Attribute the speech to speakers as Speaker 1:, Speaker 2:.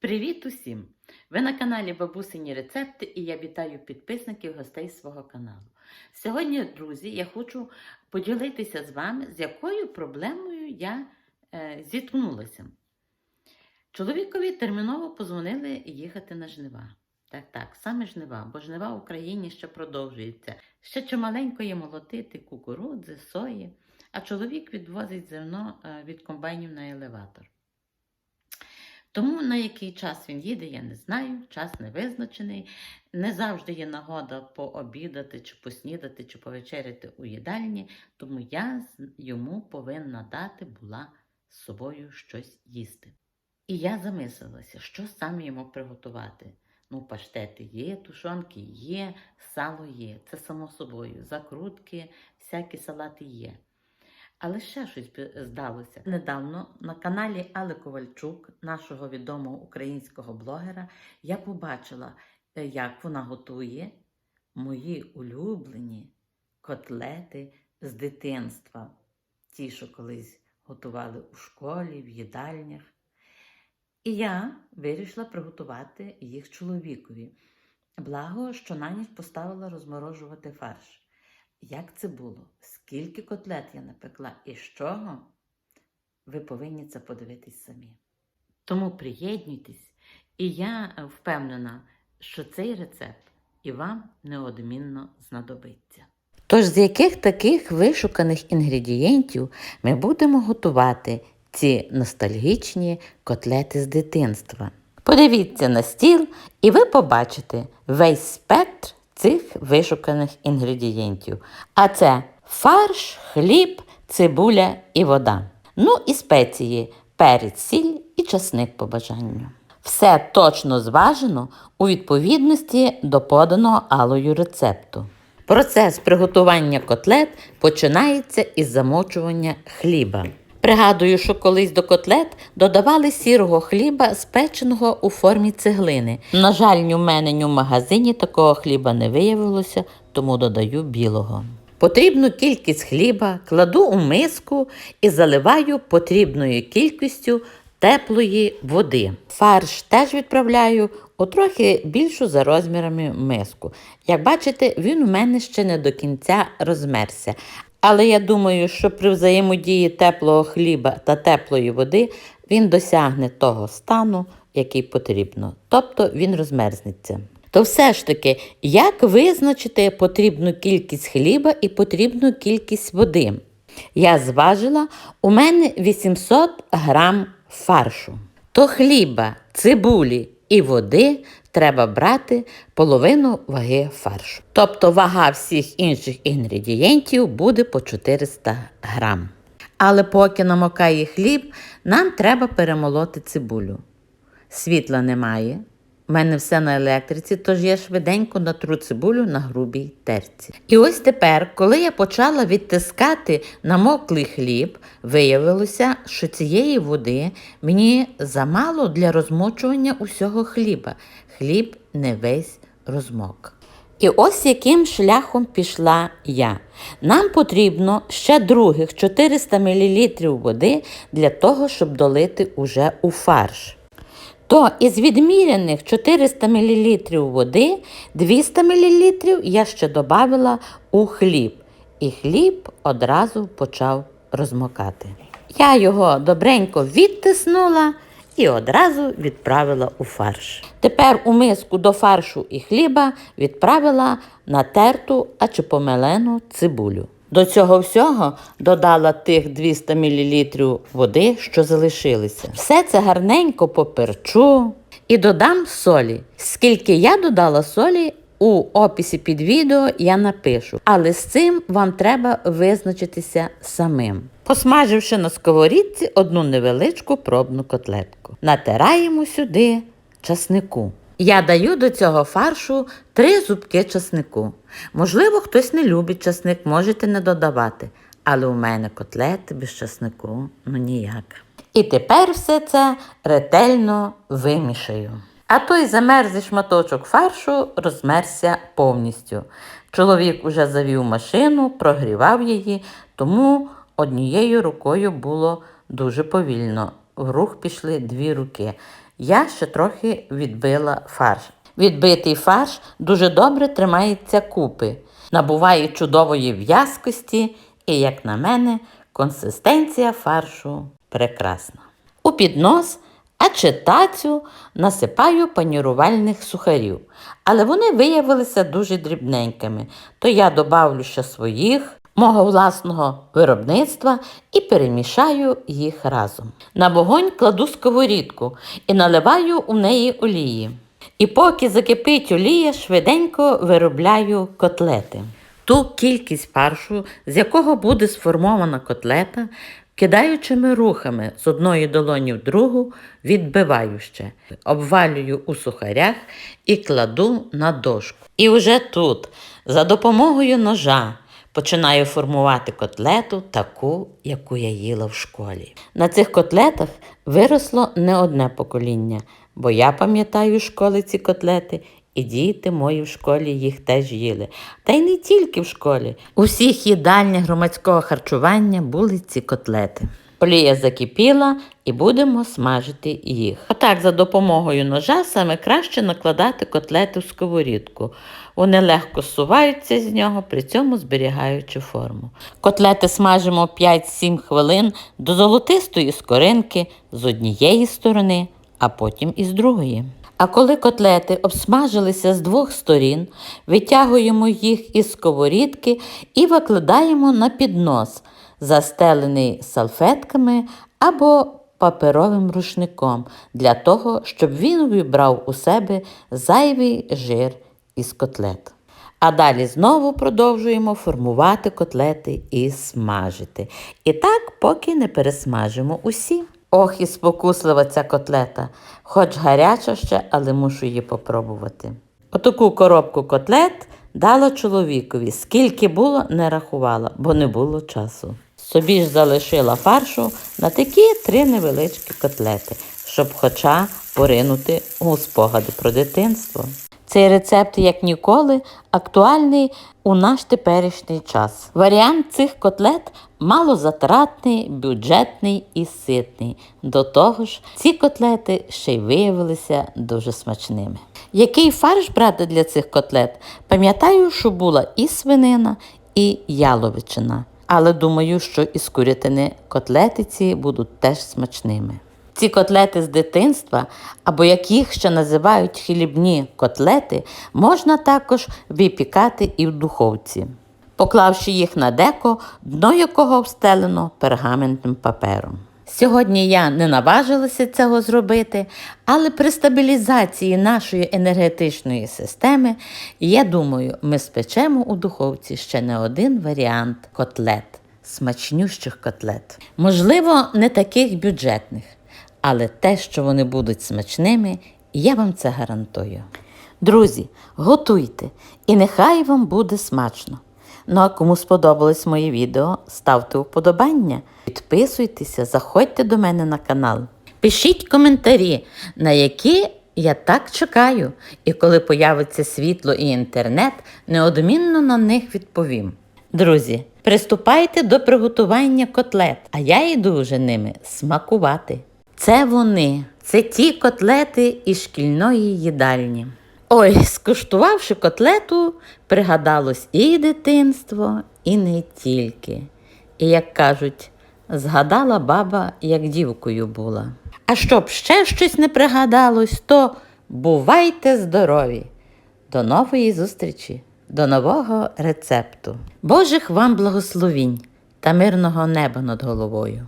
Speaker 1: Привіт усім! Ви на каналі Бабусині Рецепти і я вітаю підписників гостей свого каналу. Сьогодні, друзі, я хочу поділитися з вами, з якою проблемою я е, зіткнулася. Чоловікові терміново позвонили їхати на жнива. Так, так, саме жнива, бо жнива в Україні ще продовжується. Ще чималенько є молотити кукурудзи, сої, а чоловік відвозить зерно е, від комбайнів на елеватор. Тому на який час він їде, я не знаю, час не визначений. Не завжди є нагода пообідати, чи поснідати, чи повечеряти у їдальні, тому я йому повинна дати була з собою щось їсти. І я замислилася, що саме йому приготувати. Ну, паштети є, тушонки є, сало є, це само собою, закрутки, всякі салати є. Але ще щось би здалося. Недавно на каналі Али Ковальчук, нашого відомого українського блогера, я побачила, е, як вона готує мої улюблені котлети з дитинства. Ті, що колись готували у школі, в їдальнях. І я вирішила приготувати їх чоловікові. Благо, що на ніч поставила розморожувати фарш. Як це було? Скільки котлет я напекла і з чого? Ви повинні це подивитись самі. Тому приєднуйтесь, і я е, впевнена, що цей рецепт і вам неодмінно знадобиться. Тож з яких таких вишуканих інгредієнтів ми будемо готувати ці ностальгічні котлети з дитинства? Подивіться на стіл, і ви побачите весь спектр цих вишуканих інгредієнтів. А це фарш, хліб, цибуля і вода. Ну і спеції, перець, сіль і часник по бажанню. Все точно зважено у відповідності до поданого алою рецепту. Процес приготування котлет починається із замочування хліба. Пригадую, що колись до котлет додавали сірого хліба, спеченого у формі цеглини. На жаль, ні в мене, ні в магазині такого хліба не виявилося, тому додаю білого. Потрібну кількість хліба кладу у миску і заливаю потрібною кількістю теплої води. Фарш теж відправляю у трохи більшу за розмірами миску. Як бачите, він у мене ще не до кінця розмерся. Але я думаю, що при взаємодії теплого хліба та теплої води він досягне того стану, який потрібно. Тобто він розмерзнеться. То все ж таки, як визначити потрібну кількість хліба і потрібну кількість води? Я зважила, у мене 800 грам фаршу. То хліба, цибулі і води треба брати половину ваги фаршу. Тобто вага всіх інших інгредієнтів буде по 400 грам. Але поки намокає хліб, нам треба перемолоти цибулю. Світла немає. У мене все на електриці, тож я швиденько натру цибулю на грубій терці. І ось тепер, коли я почала відтискати намоклий хліб, виявилося, що цієї води мені замало для розмочування усього хліба. Хліб не весь розмок. І ось яким шляхом пішла я. Нам потрібно ще других 400 мл води для того, щоб долити уже у фарш. То із відміряних 400 мл води 200 мл я ще додавала у хліб. І хліб одразу почав розмокати. Я його добренько відтиснула і одразу відправила у фарш. Тепер у миску до фаршу і хліба відправила натерту, а чи помелену цибулю. До цього всього додала тих 200 мл води, що залишилися. Все це гарненько поперчу і додам солі. Скільки я додала солі, у описі під відео я напишу, але з цим вам треба визначитися самим. Посмаживши на сковорідці одну невеличку пробну котлетку, натираємо сюди часнику. Я даю до цього фаршу три зубки часнику. Можливо, хтось не любить часник, можете не додавати. Але у мене котлети без часнику ну ніяк. І тепер все це ретельно вимішаю. А той замерзлий шматочок фаршу розмерся повністю. Чоловік уже завів машину, прогрівав її, тому однією рукою було дуже повільно. В рух пішли дві руки. Я ще трохи відбила фарш. Відбитий фарш дуже добре тримається купи, набуває чудової в'язкості і, як на мене, консистенція фаршу прекрасна. У піднос, а чи тацю насипаю панірувальних сухарів, але вони виявилися дуже дрібненькими, то я добавлю ще своїх, мого власного виробництва і перемішаю їх разом. На вогонь кладу сковорідку і наливаю у неї олії. І поки закипить олія, швиденько виробляю котлети. Ту кількість фаршу, з якого буде сформована котлета, кидаючими рухами з одної долоні в другу, відбиваю ще, обвалюю у сухарях і кладу на дошку. І вже тут, за допомогою ножа, починаю формувати котлету таку, яку я їла в школі. На цих котлетах виросло не одне покоління, бо я пам'ятаю школи ці котлети, і діти мої в школі їх теж їли. Та й не тільки в школі. У всіх їдальнях громадського харчування були ці котлети. Олія закипіла і будемо смажити їх. Отак, за допомогою ножа саме краще накладати котлети в сковорідку. Вони легко суваються з нього, при цьому зберігаючи форму. Котлети смажимо 5-7 хвилин до золотистої скоринки з однієї сторони, а потім і з другої. А коли котлети обсмажилися з двох сторін, витягуємо їх із сковорідки і викладаємо на піднос, застелений салфетками або паперовим рушником, для того, щоб він вибрав у себе зайвий жир із котлет. А далі знову продовжуємо формувати котлети і смажити. І так, поки не пересмажимо усі. Ох, і спокуслива ця котлета. Хоч гаряча ще, але мушу її попробувати. Отаку коробку котлет дала чоловікові. Скільки було, не рахувала, бо не було часу. Собі ж залишила фаршу на такі три невеличкі котлети, щоб хоча поринути у спогади про дитинство. Цей рецепт, як ніколи, актуальний у наш теперішній час. Варіант цих котлет малозатратний, бюджетний і ситний. До того ж, ці котлети ще й виявилися дуже смачними. Який фарш брати для цих котлет? Пам'ятаю, що була і свинина, і яловичина. Але думаю, що із курятини котлетиці будуть теж смачними. Ці котлети з дитинства, або як їх ще називають хлібні котлети, можна також випікати і в духовці, поклавши їх на деко, дно якого встелено пергаментним папером. Сьогодні я не наважилася цього зробити, але при стабілізації нашої енергетичної системи, я думаю, ми спечемо у духовці ще не один варіант котлет, смачнющих котлет. Можливо, не таких бюджетних, але те, що вони будуть смачними, я вам це гарантую. Друзі, готуйте, і нехай вам буде смачно. Ну а кому сподобалось моє відео, ставте вподобання, підписуйтеся, заходьте до мене на канал. Пишіть коментарі, на які я так чекаю, і коли появиться світло і інтернет, неодмінно на них відповім. Друзі, приступайте до приготування котлет, а я йду вже ними смакувати. Це вони, це ті котлети із шкільної їдальні. Ой, скуштувавши котлету, пригадалось і дитинство, і не тільки. І, як кажуть, згадала баба, як дівкою була. А щоб ще щось не пригадалось, то бувайте здорові! До нової зустрічі, до нового рецепту. Божих вам благословінь та мирного неба над головою!